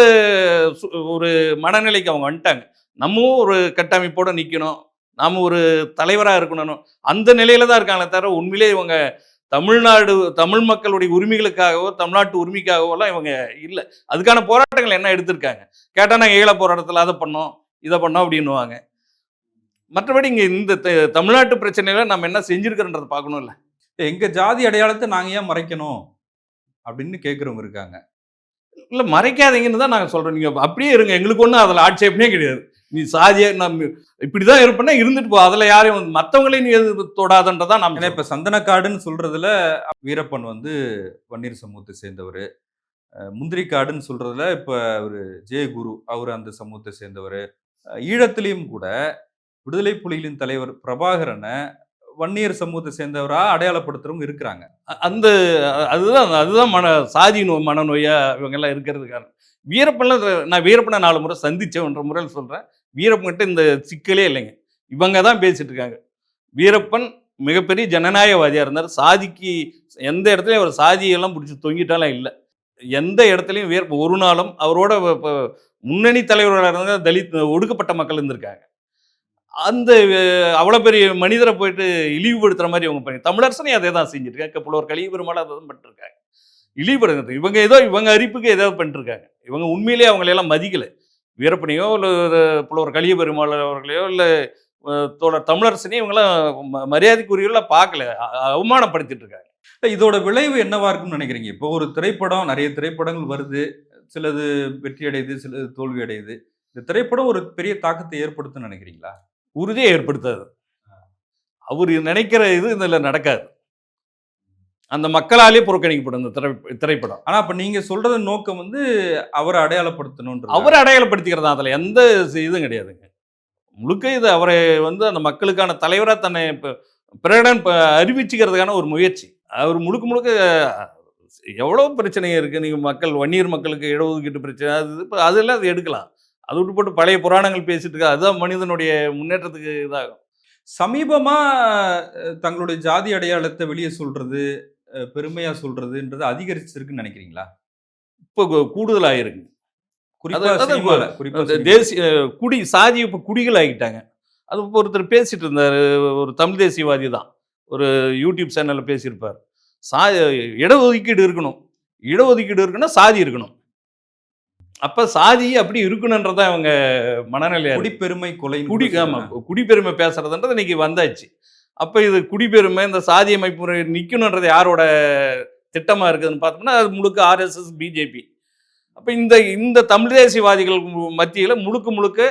ஒரு மனநிலைக்கு அவங்க வந்துட்டாங்க. நம்மவும் ஒரு கட்டமைப்போட நிற்கணும் நாம ஒரு தலைவராக இருக்கணும் அந்த நிலையில தான் இருக்காங்களே தவிர உண்மையிலே இவங்க தமிழ்நாடு தமிழ் மக்களுடைய உரிமைகளுக்காகவோ தமிழ்நாட்டு உரிமைக்காகவோலாம் இவங்க இல்லை. அதுக்கான போராட்டங்கள் என்ன எடுத்திருக்காங்க? கேட்டால் நாங்கள் ஈழ போராட்டத்தில் அதை பண்ணோம் இதை பண்ணோம் அப்படின்னுவாங்க. மற்றபடி இங்கே இந்த தமிழ்நாட்டு பிரச்சனையில நம்ம என்ன செஞ்சிருக்கிறோன்றதை பார்க்கணும்ல. எங்க ஜாதி அடையாளத்தை நாங்க ஏன் மறைக்கணும்? அப்படின்னு கேக்குறவங்க இருக்காங்க. இல்லை மறைக்காதீங்கன்னு தான் நாங்கள் சொல்கிறோம் நீங்கள் அப்படியே இருங்க. எங்களுக்கு ஒன்றும் அதில் ஆட்சேபனே கிடையாது. நீ சாதியை நம்ம இப்படி தான் இருப்பேன்னா இருந்துட்டு போ. அதில் யாரையும் மற்றவங்களையும் நீ எது தொடாதன்றதான் நம்ம இப்ப சந்தனக்காடுன்னு சொல்றதுல வீரப்பன் வந்து வன்னியர் சமூகத்தை சேர்ந்தவர் முந்திரிக்காடுன்னு சொல்றதுல இப்ப ஒரு ஜெயகுரு அவர் அந்த சமூகத்தை சேர்ந்தவர். ஈழத்திலையும் கூட விடுதலை புலிகளின் தலைவர் பிரபாகரனை வன்னியர் சமூகத்தை சேர்ந்தவரா அடையாளப்படுத்துறவங்க இருக்கிறாங்க. அந்த அதுதான் அதுதான் மன சாதி நோ மனநோயா இவங்கெல்லாம் இருக்கிறது காரணம் வீரப்பன்ல நான் வீரப்பனை நாலு முறை சந்திச்சேன்ற முறையில் சொல்கிறேன் வீரப்பன்கிட்ட இந்த சிக்கலே இல்லைங்க. இவங்க தான் பேசிட்டு இருக்காங்க. வீரப்பன் மிகப்பெரிய ஜனநாயகவாதியாக இருந்தார். சாதிக்கு எந்த இடத்துலையும் அவர் சாதியெல்லாம் பிடிச்சி தொங்கிட்டாலாம் இல்லை. எந்த இடத்துலையும் வீர ஒரு நாளும் அவரோட முன்னணி தலைவர்களாக இருந்தால் தலித் ஒடுக்கப்பட்ட மக்கள் இருந்திருக்காங்க. அந்த அவ்வளோ பெரிய மனிதரை போயிட்டு இழிவுபடுத்துகிற மாதிரி இவங்க பண்ணி தமிழரசனே அதே தான் செஞ்சுருக்காங்க புலவர் கழிவு பெருமாள் அதை தான் பண்ணிருக்காங்க இழிவுபடுத்துறது. இவங்க ஏதோ இவங்க அரிப்புக்கு ஏதோ பண்ணிருக்காங்க இவங்க உண்மையிலேயே அவங்களையெல்லாம் மதிக்கலை. வீரப்பனையோ இல்லை புலவர் கலிய பெருமாள் அவர்களையோ இல்லை தோழர் தமிழரசனையும் இவங்களாம் மரியாதைக்குரியவர்களாக பார்க்கல. அவமானப்படுத்திட்டு இருக்காங்க இதோட விளைவு என்னவா இருக்கும்னு நினைக்கிறீங்க? இப்போ ஒரு திரைப்படம் நிறைய திரைப்படங்கள் வருது. சிலது வெற்றி அடையுது சிலது தோல்வி அடையுது இந்த திரைப்படம் ஒரு பெரிய தாக்கத்தை ஏற்படுத்தும்னு நினைக்கிறீங்களா? உறுதியை ஏற்படுத்தாது. அவர் நினைக்கிற இது இதில் நடக்காது. அந்த மக்களாலே புறக்கணிக்கப்படும் இந்த திரை திரைப்படம். ஆனா அப்ப நீங்க சொல்றது நோக்கம் வந்து அவரை அடையாளப்படுத்தணும்ன்றது அவரை அடையாளப்படுத்திக்கிறது அதில். எந்த இதுவும் கிடையாதுங்க. முழுக்க இது அவரை வந்து அந்த மக்களுக்கான தலைவராக தன்னை இப்ப பிரகடன் அறிவிச்சுக்கிறதுக்கான ஒரு முயற்சி. அவர் முழுக்க முழுக்க எவ்வளோ பிரச்சனைங்க இருக்குது நீங்கள் மக்கள் வன்னியர் மக்களுக்கு இடஒதுக்கீட்டு பிரச்சனை அது இப்போ அதெல்லாம் அது எடுக்கலாம். அது விட்டு போட்டு பழைய புராணங்கள் பேசிட்டு இருக்கா அதுதான் மனிதனுடைய முன்னேற்றத்துக்கு இதாகும். சமீபமா அஹ், தங்களுடைய ஜாதி அடையாளத்தை வெளியே சொல்றது அஹ், பெருமையா சொல்றதுன்றது அதிகரிச்சிருக்குன்னு நினைக்கிறீங்களா? இப்போ கூடுதலாக இருக்கு. தேசிய குடி சாதி இப்போ குடிகள் ஆகிட்டாங்க அது இப்போ ஒருத்தர் பேசிட்டு இருந்தார் ஒரு தமிழ் தேசியவாதி தான். ஒரு யூடியூப் சேனலில் பேசியிருப்பார். சா இடஒதுக்கீடு இருக்கணும். இடஒதுக்கீடு இருக்குன்னா சாதி இருக்கணும். அப்போ சாதி அப்படி இருக்கணுன்றதான் அவங்க இருக்கு. குடிப்பெருமை கொலை குடி ஆமா குடிப்பெருமை பேசுறதுன்றது இன்னைக்கு வந்தாச்சு. அப்போ இது குடிபெருமை இந்த சாதி அமைப்பு முறை நிற்கணுன்றது யாரோட திட்டமாக இருக்குதுன்னு பார்த்தோம்னா அது முழுக்க ஆர்எஸ்எஸ் பிஜேபி. அப்போ இந்த இந்த தமிழ் தேசியவாதிகள் மத்தியில் முழுக்க முழுக்க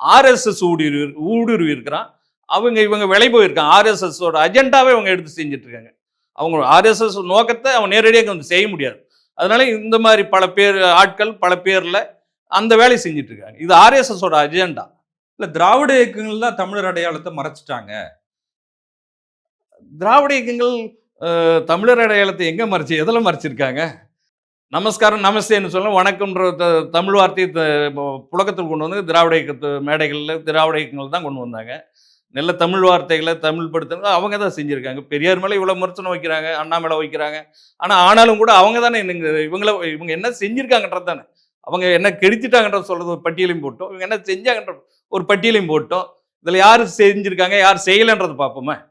ஆர்எஸ்எஸ் ஊடுருவி ஊடுருவி இருக்கிறான். அவங்க இவங்க விலை போயிருக்காங்க. ஆர்எஸ்எஸோட அஜெண்டாவே அவங்க எடுத்து செஞ்சிட்ருக்காங்க. அவங்க ஆர்எஸ்எஸ் நோக்கத்தை அவன் நேரடியாக வந்து செய்ய முடியாது. அதனால இந்த மாதிரி பல பேர் ஆட்கள் பல பேரில் அந்த வேலையை செஞ்சிட்ருக்காங்க. இது ஆர்எஸ்எஸோட அஜெண்டா. இல்லை திராவிட இயக்கங்கள் தான் தமிழர் அடையாளத்தை மறைச்சிட்டாங்க. திராவிட இயக்கங்கள் தமிழர் அடையாளத்தை எங்கே மறைச்சி எதில் மறைச்சிருக்காங்க? நமஸ்காரம் நமஸ்தேன்னு சொல்ல வணக்கம்ன்ற த- தமிழ் வார்த்தையை புழக்கத்தில் கொண்டு வந்து திராவிட இயக்கத்து மேடைகளில் திராவிட இயக்கங்கள் தான் கொண்டு வந்தாங்க. நல்ல தமிழ் வார்த்தைகளை தமிழ் படுத்துறது அவங்க தான் செஞ்சுருக்காங்க. பெரியார் மேலே இவ்வளோ விமர்சனம் வைக்கிறாங்க அண்ணா மேலே வைக்கிறாங்க. ஆனால் ஆனாலும் கூட அவங்க தானே என்னங்க இவங்கள இவங்க என்ன செஞ்சுருக்காங்கன்றது தானே. அவங்க என்ன கெடுத்துட்டாங்கன்ற சொல்கிறது ஒரு பட்டியலையும் போட்டோம். இவங்க என்ன செஞ்சாங்கன்ற ஒரு பட்டியலையும் போட்டோம். இதில் யார் செஞ்சுருக்காங்க யார் செய்யலைன்றது பார்ப்போமே.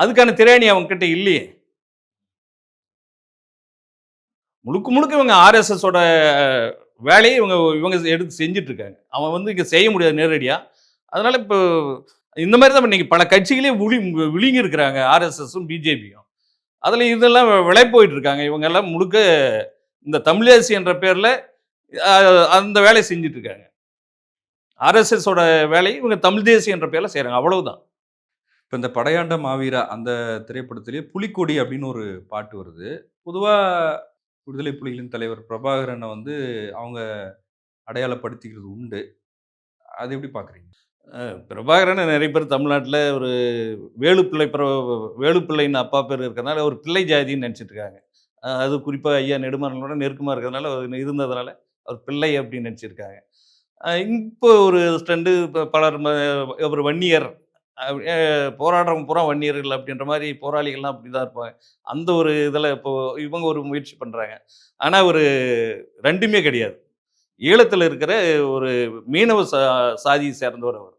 அதுக்கான திரையணி அவங்ககிட்ட இல்லையே. முழுக்க முழுக்க இவங்க ஆர்எஸ்எஸோட வேலையை இவங்க இவங்க எடுத்து செஞ்சுட்டு இருக்காங்க அவன் வந்து இங்கே செய்ய முடியாது நேரடியாக அதனால் இப்போ இந்த மாதிரி தான் இன்றைக்கி பல கட்சிகளே விழி விழுங்கி இருக்கிறாங்க ஆர்எஸ்எஸும் பிஜேபியும் அதில் இதெல்லாம் விலை போயிட்டு இருக்காங்க முழுக்க இந்த தமிழேசி என்ற பேரில் அந்த வேலையை செஞ்சுட்டு இருக்காங்க ஆர்எஸ்எஸோட வேலையை இவங்க தமிழ் தேசி என்ற பேரில் செய்கிறாங்க அவ்வளவுதான். இப்போ இந்த படையாண்ட மாவீரா அந்த திரைப்படத்திலேயே புலிக்கொடி அப்படின்னு ஒரு பாட்டு வருது. பொதுவாக விடுதலை புலிகளின் தலைவர் பிரபாகரனை வந்து அவங்க அடையாளப்படுத்திக்கிறது உண்டு. அது எப்படி பார்க்குறீங்க? பிரபாகரனை நிறைய பேர் தமிழ்நாட்டில் ஒரு வேலுப்பிள்ளை பிர வேலுப்பிள்ளைன்னு அப்பா பேர் இருக்கிறதுனால ஒரு பிள்ளை ஜாதின்னு நினச்சிட்டு இருக்காங்க. அது குறிப்பாக ஐயா நெடுமாறனோட நெருக்கமாக இருக்கிறதுனால அவர் இருந்ததுனால அவர் பிள்ளை அப்படின்னு நினச்சிருக்காங்க. இப்போ ஒரு ஸ்டண்டு இப்போ பலர் ஒரு வன்னியர் போராடுறவங்க பூரா வன்னியர்கள் அப்படின்ற மாதிரி போராளிகள்லாம் அப்படி தான் இருப்பாங்க. அந்த ஒரு இதில் இப்போ இவங்க ஒரு முயற்சி பண்ணுறாங்க ஆனால் ஒரு ரெண்டுமே கிடையாது. ஈழத்தில் இருக்கிற ஒரு மீனவ சா சாதியை சேர்ந்தவர் அவர்.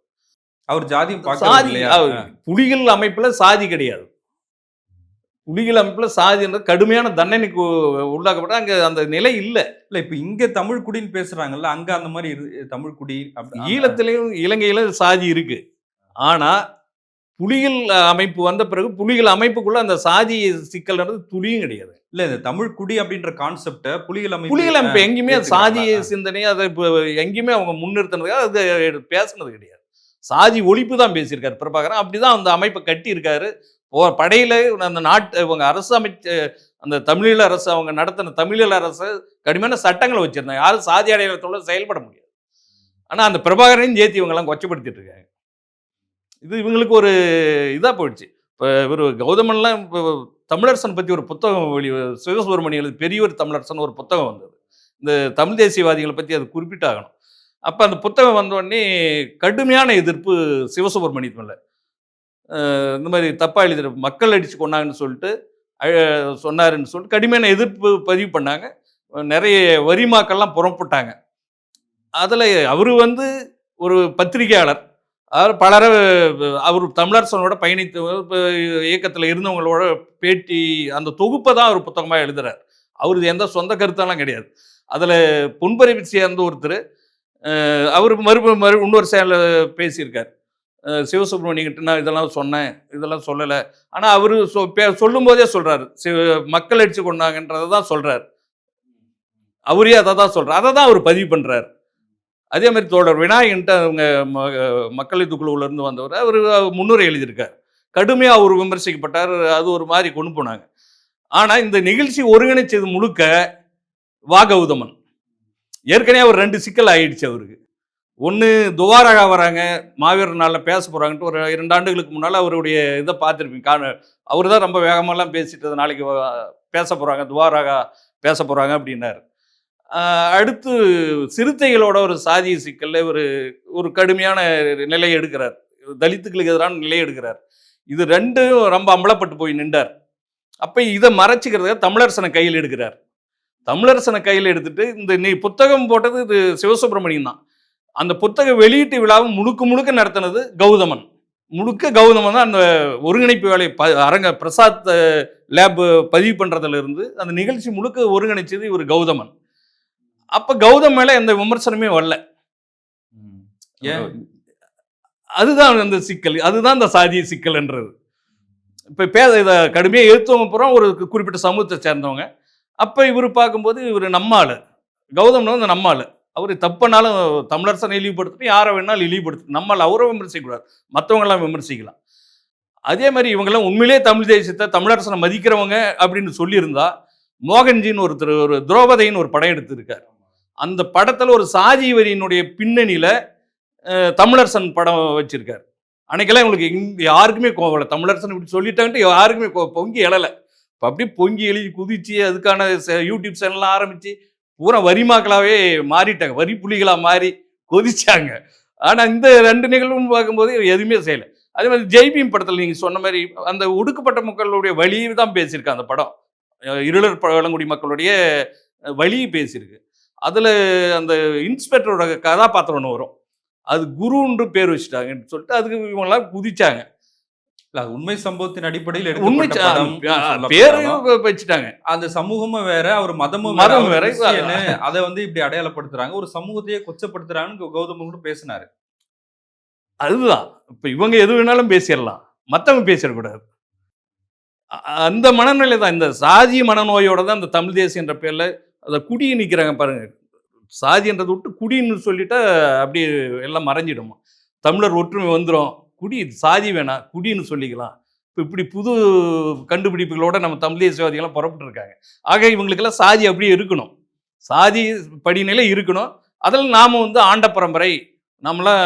அவர் பார்க்கறது சாதி புலிகள் அமைப்புல சாதி கிடையாது. புலிகள் அமைப்புல சாதின்றது கடுமையான தண்டனைக்கு உள்ளாக்கப்பட்ட அங்க அந்த நிலை இல்ல. இல்ல இப்ப இங்க தமிழ் குடின்னு பேசுறாங்கல்ல அங்க அந்த மாதிரி இரு- தமிழ் குடி ஈழத்திலையும் இலங்கையில சாதி இருக்கு. ஆனா புலிகள் அமைப்பு வந்த பிறகு புலிகள் அமைப்புக்குள்ள அந்த சாதி சிக்கல்ன்றது துளியும் கிடையாது. இல்ல இந்த தமிழ் குடி அப்படின்ற கான்செப்ட புலிகள் அமைப்பு புலிகள் அமைப்பு எங்கேயுமே சாதி ஏத்துக்கிறாங்களா? சிந்தனை அதை இப்போ எங்கேயுமே அவங்க முன்னிறுத்தினதுக்காக அது பேசுனது கிடையாது. சாதி ஒழிப்பு தான் பேசியிருக்காரு. பிரபாகரன் அப்படிதான் அந்த அமைப்பை கட்டியிருக்காரு. போ படையில அந்த நாட்டு இவங்க அரசு அமைச்ச அந்த தமிழீழ அரசு அவங்க நடத்தின தமிழீழ அரசு கடுமையான சட்டங்களை வச்சிருந்தாங்க. யாரும் சாதி அடையாளத்தோட செயல்பட முடியாது. ஆனா அந்த பிரபாகரனையும் சேர்த்து இவங்கெல்லாம் கொச்சப்படுத்திட்டு இருக்காங்க. இது இவங்களுக்கு ஒரு இதாக போயிடுச்சு. இப்போ இவர் கௌதமன்லாம் இப்போ தமிழரசன் பற்றி ஒரு புத்தகம் வெளி சிவசுப்ரமணியம் பெரிய ஒரு தமிழரசன் ஒரு புத்தகம் வந்தது. இந்த தமிழ் தேசியவாதிகளை பற்றி அது குறிப்பிட்டாகணும். அப்போ அந்த புத்தகம் வந்தோடனே கடுமையான எதிர்ப்பு சிவசுப்ரமணியத்து மேலே. இந்த மாதிரி தப்பாக எழுதுற மக்கள் அடித்து கொண்டாங்கன்னு சொல்லிட்டு சொன்னாருன்னு சொல்லிட்டு கடுமையான எதிர்ப்பு பதிவு பண்ணாங்க. நிறைய வரிமாக்கள்லாம் புறப்பட்டாங்க. அதில் அவர் வந்து ஒரு பத்திரிகையாளர். அவர் பலரை அவர் தமிழரசனோட பயணித்து இயக்கத்தில் இருந்தவங்களோட பேட்டி அந்த தொகுப்பை தான் அவர் புத்தகமாக எழுதுறார். அவருக்கு எந்த சொந்த கருத்தெல்லாம் கிடையாது. அதில் புன்பறிவு சேர்ந்த ஒருத்தர் அவர் மறுப மறு இன்னொரு சேனலில் பேசியிருக்கார். சிவசுப்ரமணியன்கிட்ட நான் இதெல்லாம் சொன்னேன் இதெல்லாம் சொல்லலை. ஆனால் அவர் சொ பே சொல்லும்போதே சொல்கிறாரு சிவ மக்கள் அடிச்சு கொண்டாங்கன்றதை தான் சொல்கிறார் அவரே அதை தான் சொல்கிறார் அதை தான் அவர் பதிவு பண்ணுறார் அதே மாதிரி தோழர் விநாயகன்ட்டு அவங்க ம- மக்கள் குழுவுல வந்தவர் அவர் முன்னுரை எழுதியிருக்கார். கடுமையாக அவர் விமர்சிக்கப்பட்டார் அது ஒரு மாதிரி கொண்டு போனாங்க. ஆனால் இந்த நிகழ்ச்சி ஒருங்கிணைச்சது முழுக்க வாகவுதமன். ஏற்கனவே அவர் ரெண்டு சிக்கல் ஆயிடுச்சு அவருக்கு. ஒன்று துவாரகா வராங்க மாவீரர் நாளில் பேச போகிறாங்கன்ட்டு ஒரு இரண்டு ஆண்டுகளுக்கு முன்னால் அவருடைய இதை பார்த்துருப்பீங்க காண அவர் தான் ரொம்ப வேகமாகலாம் பேசிட்டு நாளைக்கு பேச போகிறாங்க துவாரகா பேச போகிறாங்க அப்படின்னாரு. அடுத்து சிறுத்தைகளோட ஒரு சாதிய சிக்கல்ல ஒரு ஒரு கடுமையான நிலையை எடுக்கிறார். தலித்துக்களுக்கு எதிரான நிலையை எடுக்கிறார். இது ரெண்டும் ரொம்ப அம்பலப்பட்டு போய் நின்றார். அப்போ இதை மறைச்சிக்கிறதுக்காக தமிழரசனை கையில் எடுக்கிறார். தமிழரசனை கையில் எடுத்துட்டு இந்த நீ புத்தகம் போட்டது இது சிவசுப்பிரமணியம் தான். அந்த புத்தக வெளியீட்டு விழாவை முழுக்க முழுக்க நடத்தினது கௌதமன். முழுக்க கௌதமன் தான் அந்த ஒருங்கிணைப்பு வேலை ப அரங்க பிரசாத் லேப் பதிவு பண்ணுறதுலேருந்து அந்த நிகழ்ச்சி முழுக்க ஒருங்கிணைச்சது இவர் கௌதமன். அப்போ கௌதம் மேலே எந்த விமர்சனமே வரல. அதுதான் அந்த சிக்கல். அதுதான் இந்த சாதிய சிக்கல்ன்றது. இப்போ பே இதை கடுமையாக எழுத்தவங்க பூரா ஒரு குறிப்பிட்ட சமூகத்தை சேர்ந்தவங்க. அப்போ இவர் பார்க்கும்போது இவர் நம்மாள். கௌதம்னு வந்து நம்மாள். அவர் தப்புனாலும் தமிழரசனை இழிவுபடுத்திட்டு யாரை வேணாலும் இழிவுபடுத்து நம்மால் அவரை விமர்சிக்கக்கூடாது. மற்றவங்களாம் விமர்சிக்கலாம். அதே மாதிரி இவங்கெல்லாம் உண்மையிலே தமிழ் தேசத்தை தமிழரசனை மதிக்கிறவங்க அப்படின்னு சொல்லியிருந்தா மோகன்ஜின்னு ஒருத்தர் ஒரு துரோபதைன்னு ஒரு படம் எடுத்திருக்கார். அந்த படத்தில் ஒரு சாதி வரியினுடைய பின்னணியில் தமிழரசன் படம் வச்சுருக்கார். அன்னைக்கெல்லாம் உங்களுக்கு இங்க யாருக்குமே கோவம் இல்லை. தமிழரசன் இப்படி சொல்லிட்டாங்கன்ட்டு யாருக்குமே கோ- பொங்கி எழலை. இப்போ அப்படியே பொங்கி எழுதி குதிச்சு அதுக்கான யூடியூப் சேனல்லாம் ஆரம்பித்து பூரா வரிமாக்களாகவே மாறிட்டாங்க. வரி புலிகளாக மாறி கொதிச்சாங்க. ஆனால் இந்த ரெண்டு நிகழ்வும் பார்க்கும்போது எதுவுமே செய்யலை. அதே மாதிரி ஜெய்பீம் படத்தில் நீங்கள் சொன்ன மாதிரி அந்த ஒடுக்கப்பட்ட மக்களுடைய வழியை தான் பேசியிருக்கு அந்த படம். இருளர் பழங்குடி மக்களுடைய வழியை பேசியிருக்கு. அதில் அந்த இன்ஸ்பெக்டரோட கதாபாத்திரம் ஒன்று வரும். அது குருன்று பேர் வச்சுட்டாங்கன்னு சொல்லிட்டு அதுக்கு இவங்கெல்லாம் குதிச்சாங்க. இல்ல அது உண்மை சம்பவத்தின் அடிப்படையில் உண்மை எடுக்கப்பட்ட ச- படம் ஆ, சொல்லப்பட்டாலும் பேரு வச்சுட்டாங்க. அந்த சமூகமும் வேற அவர் மதமும் மதம் வேற அதை வந்து இப்படி அடையாளப்படுத்துறாங்க. ஒரு சமூகத்தையே கொச்சப்படுத்துறாங்கன்னு கௌதம் கூட பேசினாரு. அதுதான். இப்போ இவங்க எது வேணாலும் பேசிடலாம். மற்றவங்க பேசிடக்கூடாது அந்த மனநிலை தான் இந்த சாதி மனநோயோட தான் இந்த தமிழ் தேசியம் என்ற பேரில் அதை குடியை நிற்கிறாங்க பாருங்கள் சாதின்றதை விட்டு குடின்னு சொல்லிட்டா அப்படியே எல்லாம் மறைஞ்சிடுமா. தமிழர் ஒற்றுமை வந்துடும் குடி சாதி வேணாம் குடின்னு சொல்லிக்கலாம். இப்போ இப்படி புது கண்டுபிடிப்புகளோட நம்ம தமிழ் தேசியவாதிகள்லாம் புறப்பட்டு இருக்காங்க ஆக இவங்களுக்கெல்லாம் சாதி அப்படியே இருக்கணும். சாதி படிநிலை இருக்கணும். அதில் நாம் வந்து ஆண்ட பரம்பரை நம்மளாம்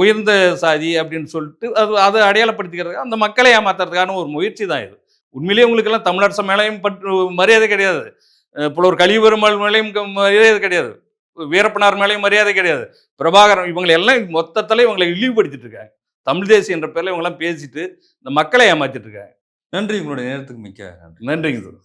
உயர்ந்த சாதி அப்படின்னு சொல்லிட்டு அது அதை அடையாளப்படுத்திக்கிறது அந்த மக்களை ஏமாத்துறதுக்கான ஒரு முயற்சி தான் இது. உண்மையிலேயே உங்களுக்கெல்லாம் தமிழரசு மேலேயும் பற்று மரியாதை கிடையாது. புலவர் கலிபெருமாள் மேலேயும் மரியாதை கிடையாது. வீரப்பனார் மேலேயும் மரியாதை கிடையாது. பிரபாகரன் இவங்களை எல்லாம் மொத்தத்தில் இவங்களை இழிவுபடுத்திட்டு இருக்காங்க. தமிழ் தேசியம் என்ற பேரில் இவங்கெல்லாம் பேசிட்டு இந்த மக்களை ஏமாத்திட்டு இருக்காங்க. நன்றி. உங்களுடைய நேரத்துக்கு மிக்க நன்றி. நன்றிங்க சார்